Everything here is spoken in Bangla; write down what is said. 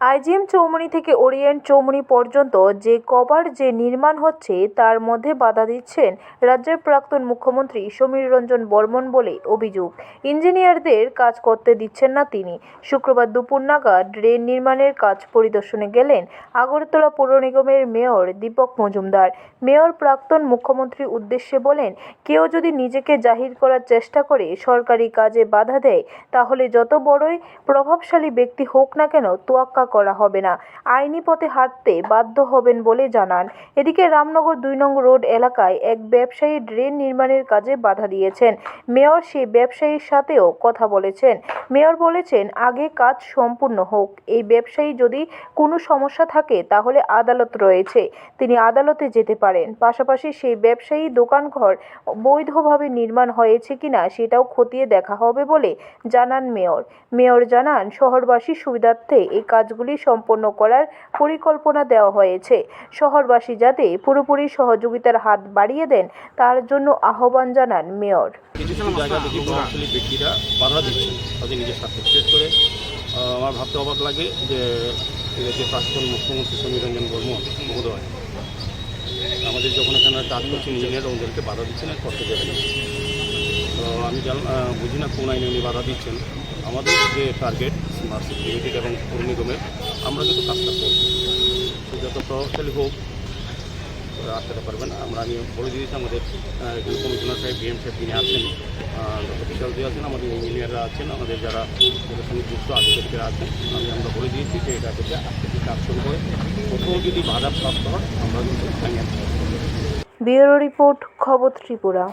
আইজিএম চৌমুহনী থেকে ওরিয়েন্ট চৌমুহনী পর্যন্ত যে কভার যে নির্মাণ হচ্ছে, তার মধ্যে বাধা দিচ্ছেন রাজ্যের প্রাক্তন মুখ্যমন্ত্রী সমীর রঞ্জন বর্মন বলে অভিযোগ। ইঞ্জিনিয়ারদের কাজ করতে দিচ্ছেন না তিনি। শুক্রবার দুপুর নাগাদ ড্রেন নির্মাণের কাজ পরিদর্শনে গেলেন আগরতলা পৌর নিগমের মেয়র দীপক মজুমদার। মেয়র প্রাক্তন মুখ্যমন্ত্রীর উদ্দেশ্যে বলেন, কেউ যদি নিজেকে জাহির করার চেষ্টা করে সরকারি কাজে বাধা দেয়, তাহলে যত বড়ই প্রভাবশালী ব্যক্তি হোক না কেন তোয়াক্কা করা হবে না। আইনি পথে হাঁটতে বাধ্য হবেন বলে জানান। এদিকে রামনগর দুই নং রোড এলাকায় এক ব্যবসায়ী ড্রেন নির্মাণের কাজে বাধা দিয়েছেন। মেয়র সেই ব্যবসায়ীর সাথেও কথা বলেছেন। মেয়র বলেছেন, আগে কাজ সম্পূর্ণ হোক। এই ব্যবসায়ী যদি কোনো সমস্যা থাকে, তাহলে আদালত রয়েছে। তিনি আদালতে যেতে পারেন। পাশাপাশি সেই ব্যবসায়ী দোকানঘর বৈধভাবে নির্মাণ হয়েছে কিনা, সেটাও খতিয়ে দেখা হবে বলে জানান মেয়র। মেয়র জানান শহরবাসীর সুবিধার্থে এই কাজগুলি সম্পন্ন করার পরিকল্পনা দেওয়া হয়েছে। শহরবাসী যাতে পুরোপুরি সহযোগিতার হাত বাড়িয়ে দেন তার জন্য আহ্বান জানান মেয়র। কিছু কিছু জায়গা থেকে প্রভাবশালী ব্যক্তিরা বাধা দিচ্ছে তাদের নিজের স্বার্থে বিশেষ করে। আমার ভাবতে অবাক লাগে যে যে প্রাক্তন মুখ্যমন্ত্রী সমীর রঞ্জন বর্মন মহোদয় আমাদের যখন এখানে কাজ করছেন ইঞ্জিনিয়ার ওদেরকে বাধা দিচ্ছেন আর করতে দেবেন তো আমি জান বুঝি না কোন আইনে উনি বাধা দিচ্ছেন। আমাদের যে টার্গেট স্মার্ট লিমিটেড এবং পৌর নিগমের আমরা কিন্তু কাজটা করব। যত প্রভাবশালী হোক আটকাতে পারবেন। আমরা, আমি বলে দিয়েছি আমাদের কমিশনার সাহেব, বিএম সাহেব তিনি আছেন অফিসিয়াল দিয়ে আছেন, আমাদের ইঞ্জিনিয়াররা আছেন, আমাদের যারা এদের যুক্ত আধিকারিকরা আছেন, আমি আমরা বলে দিয়েছি যে এটা থেকে আজ থেকে কাজ শুরু করে, কোথাও যদি বাধা প্রাপ্ত হয়, আমরা কিন্তু ব্যুরো রিপোর্ট, খবর ত্রিপুরা।